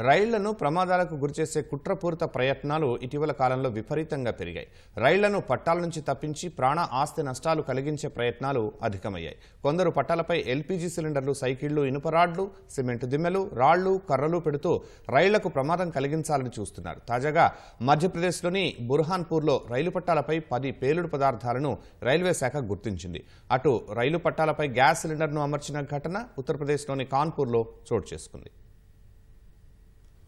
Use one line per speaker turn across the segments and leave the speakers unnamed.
రైళ్ళను ప్రమాదాలకు గురిచేసే కుట్రపూరిత ప్రయత్నాలు ఇటీవల కాలంలో విపరీతంగా పెరిగాయి. రైళ్ళను పట్టాల నుంచి తప్పించి ప్రాణ ఆస్తి నష్టాలు కలిగించే ప్రయత్నాలు అధికమయ్యాయి. కొందరు పట్టాలపై ఎల్పీజీ సిలిండర్లు సైకిళ్ళు ఇనుప రాడ్లు సిమెంట్ దిమ్మెలు రాళ్ళు కర్రలు పెడుతూ రైళ్ళకు ప్రమాదం కలిగించాలని చూస్తున్నారు. తాజాగా మధ్యప్రదేశ్లోని బుర్హాన్పూర్లో రైలు పట్టాలపై పది పేలుడు పదార్థాలను రైల్వే శాఖ గుర్తించింది. అటు రైలు పట్టాలపై గ్యాస్ సిలిండర్ను అమర్చిన ఘటన ఉత్తరప్రదేశ్లోని కాన్పూర్లో చోటు చేసుకుంది.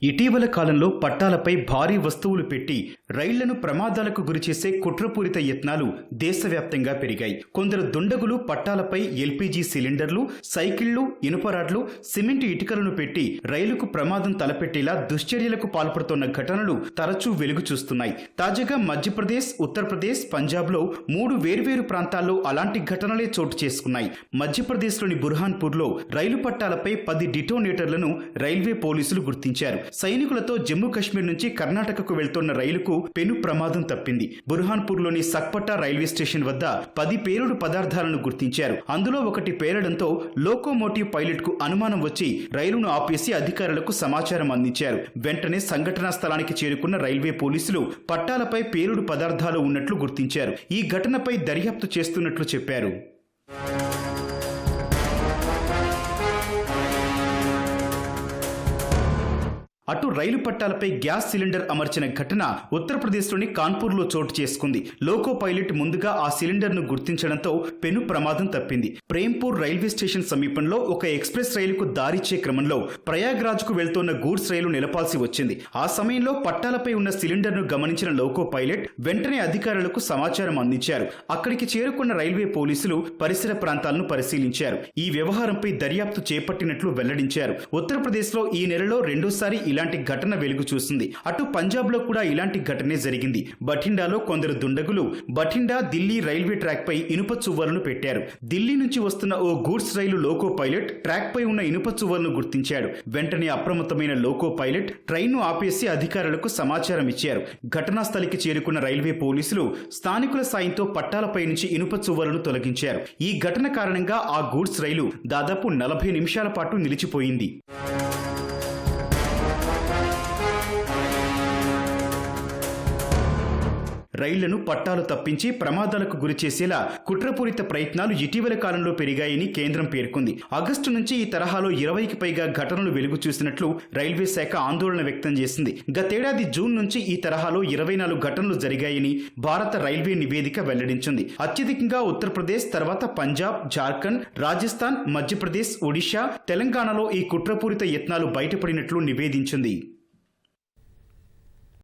ఇటీవల కాలంలో పట్టాలపై భారీ వస్తువులు పెట్టి రైళ్ళను ప్రమాదాలకు గురిచేసే కుట్రపూరిత యత్నాలు దేశవ్యాప్తంగా పెరిగాయి. కొందరు దుండగులు పట్టాలపై ఎల్పీజీ సిలిండర్లు సైకిళ్ళు ఇనుపరాడ్లు సిమెంట్ ఇటుకలను పెట్టి రైలుకు ప్రమాదం తలపెట్టేలా దుశ్చర్యలకు పాల్పడుతున్న ఘటనలు తరచూ వెలుగు చూస్తున్నాయి. తాజాగా మధ్యప్రదేశ్ ఉత్తరప్రదేశ్ పంజాబ్లో మూడు వేర్వేరు ప్రాంతాల్లో అలాంటి ఘటనలే చోటు చేసుకున్నాయి. మధ్యప్రదేశ్లోని బుర్హాన్పూర్లో రైలు పట్టాలపై పది డిటోనేటర్లను రైల్వే పోలీసులు గుర్తించారు. సైనికులతో జమ్మూ కాశ్మీర్ నుంచి కర్ణాటకకు వెళ్తున్న రైలుకు పెను ప్రమాదం తప్పింది. బుర్హాన్పూర్లోని సక్పట్టా రైల్వే స్టేషన్ వద్ద పది పేలుడు పదార్థాలను గుర్తించారు. అందులో ఒకటి పేలడంతో లోకోమోటివ్ పైలట్కు అనుమానం వచ్చి రైలును ఆపేసి అధికారులకు సమాచారం అందించారు. వెంటనే సంఘటనా స్థలానికి చేరుకున్న రైల్వే పోలీసులు పట్టాలపై పేలుడు పదార్థాలు ఉన్నట్లు గుర్తించారు. ఈ ఘటనపై దర్యాప్తు చేస్తున్నట్లు చెప్పారు. అటు రైలు పట్టాలపై గ్యాస్ సిలిండర్ అమర్చిన ఘటన ఉత్తరప్రదేశ్లోని కాన్పూర్లో చోటు చేసుకుంది. లోకో పైలట్ ముందుగా ఆ సిలిండర్ను గుర్తించడంతో పెను ప్రమాదం తప్పింది. ప్రేంపూర్ రైల్వే స్టేషన్ సమీపంలో ఒక ఎక్స్ప్రెస్ రైలుకు దారిచ్చే క్రమంలో ప్రయాగ్రాజ్కు వెళ్తోన్న గూడ్స్ రైలు నిలపాల్సి వచ్చింది. ఆ సమయంలో పట్టాలపై ఉన్న సిలిండర్ను గమనించిన లోకో పైలట్ వెంటనే అధికారులకు సమాచారం అందించారు. అక్కడికి చేరుకున్న రైల్వే పోలీసులు పరిసర ప్రాంతాలను పరిశీలించారు. ఈ వ్యవహారంపై దర్యాప్తు చేపట్టినట్లు వెల్లడించారు. ఉత్తరప్రదేశ్లో ఈ నెలలో రెండోసారి ఇలాంటి ఘటన వెలుగు చూసింది. అటు పంజాబ్లో కూడా ఇలాంటి ఘటనే జరిగింది. బఠిండాలో కొందరు దుండగులు బఠిండా ఢిల్లీ రైల్వే ట్రాక్ పై ఇనుప చువ్వలను పెట్టారు. ఢిల్లీ నుంచి వస్తున్న ఓ గూడ్స్ రైలు లోకో పైలట్ ట్రాక్ పై ఉన్న ఇనుప చువ్వలను గుర్తించాడు. వెంటనే అప్రమత్తమైన లోకో పైలట్ ట్రైన్ను ఆపేసి అధికారులకు సమాచారం ఇచ్చారు. ఘటనా స్థలికి చేరుకున్న రైల్వే పోలీసులు స్థానికుల సాయంతో పట్టాలపై నుంచి ఇనుప చువ్వలను తొలగించారు. ఈ ఘటన కారణంగా ఆ గూడ్స్ రైలు దాదాపు నలభై నిమిషాల పాటు నిలిచిపోయింది. రైళ్ళను పట్టాలు తప్పించి ప్రమాదాలకు గురి చేసేలా కుట్రపూరిత ప్రయత్నాలు ఇటీవల కాలంలో పెరిగాయని కేంద్రం పేర్కొంది. ఆగస్టు నుంచి ఈ తరహాలో ఇరవైకి పైగా ఘటనలు వెలుగు చూసినట్లు రైల్వే శాఖ ఆందోళన వ్యక్తం చేసింది. గతేడాది జూన్ నుంచి ఈ తరహాలో ఇరవై నాలుగు ఘటనలు జరిగాయని భారత రైల్వే నివేదిక వెల్లడించింది. అత్యధికంగా ఉత్తరప్రదేశ్ తర్వాత పంజాబ్ జార్ఖండ్ రాజస్థాన్ మధ్యప్రదేశ్ ఒడిషా తెలంగాణలో ఈ కుట్రపూరిత యత్నాలు బయటపడినట్లు నివేదించింది.